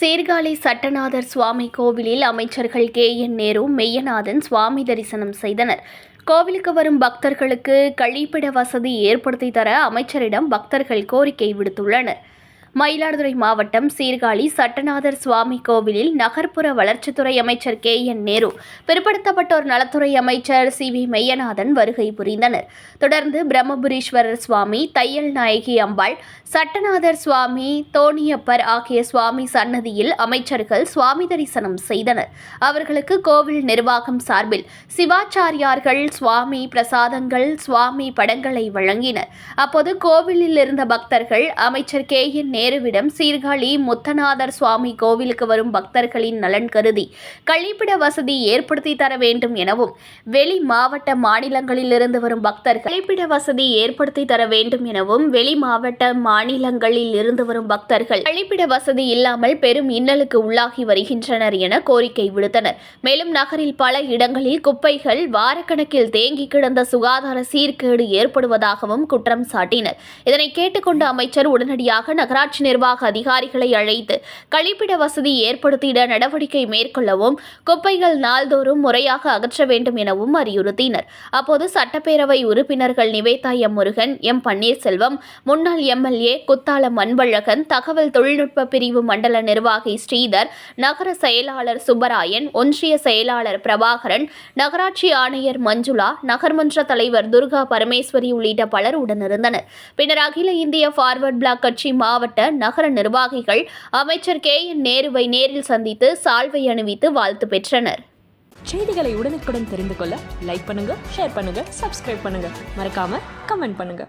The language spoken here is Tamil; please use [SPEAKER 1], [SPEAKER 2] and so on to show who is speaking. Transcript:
[SPEAKER 1] சீர்காழி சட்டநாதர் சுவாமி கோவிலில் அமைச்சர்கள் கே. என். நேரு மெய்யநாதன் சுவாமி தரிசனம் செய்தனர். கோவிலுக்கு வரும் பக்தர்களுக்கு கழிப்பிட வசதி ஏற்படுத்தி தர அமைச்சரிடம் பக்தர்கள் கோரிக்கை விடுத்துள்ளனர். மயிலாடுதுறை மாவட்டம் சீர்காழி சட்டநாதர் சுவாமி கோவிலில் நகர்ப்புற வளர்ச்சித்துறை அமைச்சர் கே என் நேரு பிற்படுத்தப்பட்டோர் நலத்துறை அமைச்சர் சி வி மெய்யநாதன் வருகை புரிந்தனர். தொடர்ந்து பிரம்மபுரீஸ்வரர் சுவாமி தையல் நாயகி அம்பாள் சட்டநாதர் சுவாமி தோணியப்பர் ஆகிய சுவாமி சன்னதியில் அமைச்சர்கள் சுவாமி தரிசனம் செய்தனர். அவர்களுக்கு கோவில் நிர்வாகம் சார்பில் சிவாச்சாரியார்கள் சுவாமி பிரசாதங்கள் சுவாமி படங்களை வழங்கினர். அப்போது கோவிலில் இருந்த பக்தர்கள் அமைச்சர் கே என் நேருவிடம் சீர்காழி முத்தநாதர் சுவாமி கோவிலுக்கு வரும் பக்தர்களின் நலன் கருதி கழிப்பிட வசதி ஏற்படுத்தி தர வேண்டும் எனவும் வெளி மாவட்ட மாநிலங்களிலிருந்து வரும் பக்தர்கள் கழிப்பிட வசதி ஏற்படுத்தி தர வேண்டும் எனவும் வெளி மாவட்ட மாநிலங்களில் இருந்து வரும் பக்தர்கள் கழிப்பிட வசதி இல்லாமல் பெரும் இன்னலுக்கு உள்ளாகி வருகின்றனர் என கோரிக்கை விடுத்தனர். மேலும் நகரில் பல இடங்களில் குப்பைகள் வாரக்கணக்கில் தேங்கி கிடந்த சுகாதார சீர்கேடு ஏற்படுவதாகவும் குற்றம் சாட்டினர். இதனை கேட்டுக்கொண்ட அமைச்சர் உடனடியாக நகராட்சி நிர்வாக அதிகாரிகளை அழைத்து கழிப்பிட வசதி ஏற்படுத்திட நடவடிக்கை மேற்கொள்ளவும் குப்பைகள் நாள்தோறும் முறையாக அகற்ற வேண்டும் எனவும் அறிவுறுத்தினர். அப்போது சட்டப்பேரவை உறுப்பினர்கள் நிவேதா எம் முருகன் எம் பன்னீர்செல்வம் முன்னாள் எம்எல்ஏ குத்தாலம் அன்பழகன் தகவல் தொழில்நுட்ப பிரிவு மண்டல நிர்வாகி ஸ்ரீதர் நகர செயலாளர் சுப்பராயன் ஒன்றிய செயலாளர் பிரபாகரன் நகராட்சி ஆணையர் மஞ்சுளா நகர்மன்ற தலைவர் துர்கா பரமேஸ்வரி உள்ளிட்ட பலர் உடனிருந்தனர். பின்னர் அகில இந்திய ஃபார்வர்ட் பிளாக் கட்சி மாவட்ட நகர நிர்வாகிகள் அமைச்சர் கே என் நேருவை நேரில் சந்தித்து சால்வை அணிவித்து வாழ்த்து பெற்றனர்.
[SPEAKER 2] செய்திகளை உடனுக்குடன் தெரிந்து கொள்ள லைக் பண்ணுங்க ஷேர் பண்ணுங்க சப்ஸ்கிரைப் பண்ணுங்க. மறக்காம கமெண்ட் பண்ணுங்க.